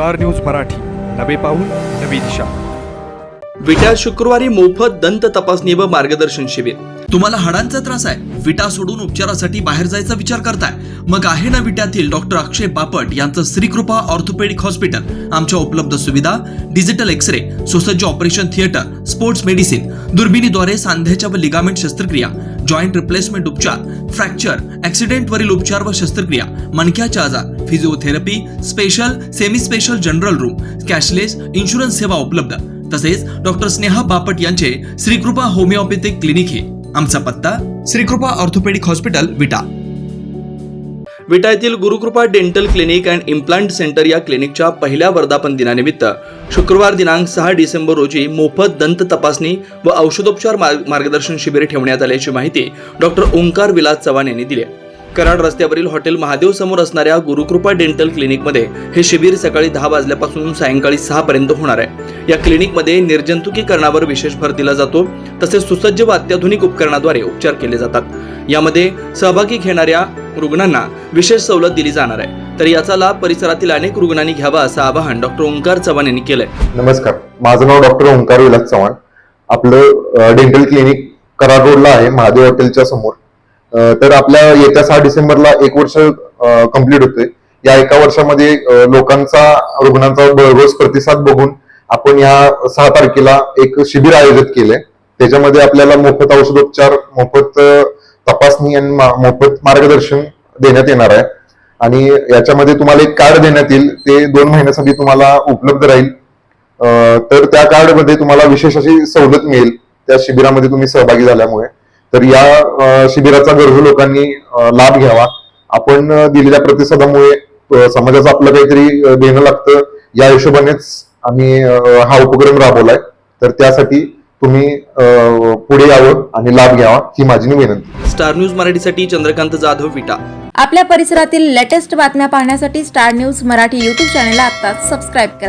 Star news Marathi. नवे पाऊल नवी दिशा. विट्यात शुक्रवारी मोफत दंत तपासणी व मार्गदर्शन शिबिर. तुम्हाला हाडांचा त्रास आहे. विटा सोडून उपचारासाठी बाहेर जायचा विचार करताय. मग आहे ना विट्यातील डॉक्टर अक्षय बापट यांचं श्रीकृपा ऑर्थोपेडिक हॉस्पिटल. आमच्या उपलब्ध सुविधा डिजिटल एक्स रे सुसज्ज ऑपरेशन थिएटर स्पोर्ट्स मेडिसिन दुर्बिणीद्वारे सांध्याच्या व लिगामेंट शस्त्रक्रिया जॉईंट रिप्लेसमेंट उपचार फ्रॅक्चर ऍक्सिडेंटवरील उपचार व शस्त्रक्रिया मणक्याचे आजार physiotherapy special semi special general room cashless insurance सेवा उपलब्ध. तसेच डॉक्टर स्नेहा बापट यांचे श्रीकृपा होमिओपॅथिक क्लिनिक हे. आमचा पत्ता श्रीकृपा ऑर्थोपेडिक हॉस्पिटल विटा. विटा येथील Gurukripa dental clinic and implant centre या क्लिनिकच्या पहिल्या वर्धापन दिनानिमित्त शुक्रवार दिनांक सहा डिसेंबर रोजी मोफत दंत तपासणी व औषधोपचार मार्ग- मार्गदर्शन शिबिर ठेवण्यात आल्याची माहिती डॉक्टर ओंकार विलास चव्हाण यांनी दिली आहे. कराड रस्त्यावरील हॉटेल महादेव समोर असणाऱ्या गुरुकृपा डेंटल क्लिनिकमध्ये हे शिबिर सकाळी दहा वाजल्यापासून सायंकाळी सहा पर्यंत होणार आहे. या क्लिनिकमध्ये निर्जंतुकीकरणावर विशेष भर दिला जातो तसेच सुसज्ज व अत्याधुनिक उपकरणाद्वारे उपचार केले जातात. यामध्ये सहभागी घेणाऱ्या रुग्णांना विशेष सवलत दिली जाणार आहे. तर याचा लाभ परिसरातील अनेक रुग्णांनी घ्यावा असं आवाहन डॉक्टर ओंकार चव्हाण यांनी केलंय. नमस्कार. माझं नाव डॉक्टर ओंकार विलास चव्हाण. आपलं डेंटल क्लिनिक कराड रोडला आहे महादेव हॉटेलच्या समोर. तर आपल्या येत्या सहा डिसेंबरला एक वर्ष कंप्लीट होतोय. या एका वर्षामध्ये लोकांचा रुग्णांचा भरघोस प्रतिसाद बघून आपण या सहा तारखेला एक शिबिर आयोजित केलंय. त्याच्यामध्ये आपल्याला मोफत औषधोपचार मोफत तपासणी आणि मा- मोफत मार्गदर्शन देण्यात येणार आहे. आणि याच्यामध्ये तुम्हाला एक कार्ड देण्यात येईल. ते दोन महिन्यासाठी तुम्हाला उपलब्ध राहील. तर त्या कार्डमध्ये तुम्हाला विशेष अशी सवलत मिळेल. त्या शिबिरामध्ये तुम्ही सहभागी झाल्यामुळे. तर या शिबिराचा गरजू लोकांनी लाभ घ्यावा. आपण दिलेल्या प्रतिसादामुळे समाजाचं आपलं काहीतरी देणं लागतं. या हिशोबानेच आम्ही हा उपक्रम राबवलाय. तर त्यासाठी तुम्ही पुढे यावं आणि लाभ घ्यावा ही माझी विनंती. स्टार न्यूज मराठीसाठी चंद्रकांत जाधव विटा. आपल्या परिसरातील लेटेस्ट बातम्या पाहण्यासाठी स्टार न्यूज मराठी यूट्यूब चॅनलला आत्ताच सबस्क्राईब करा.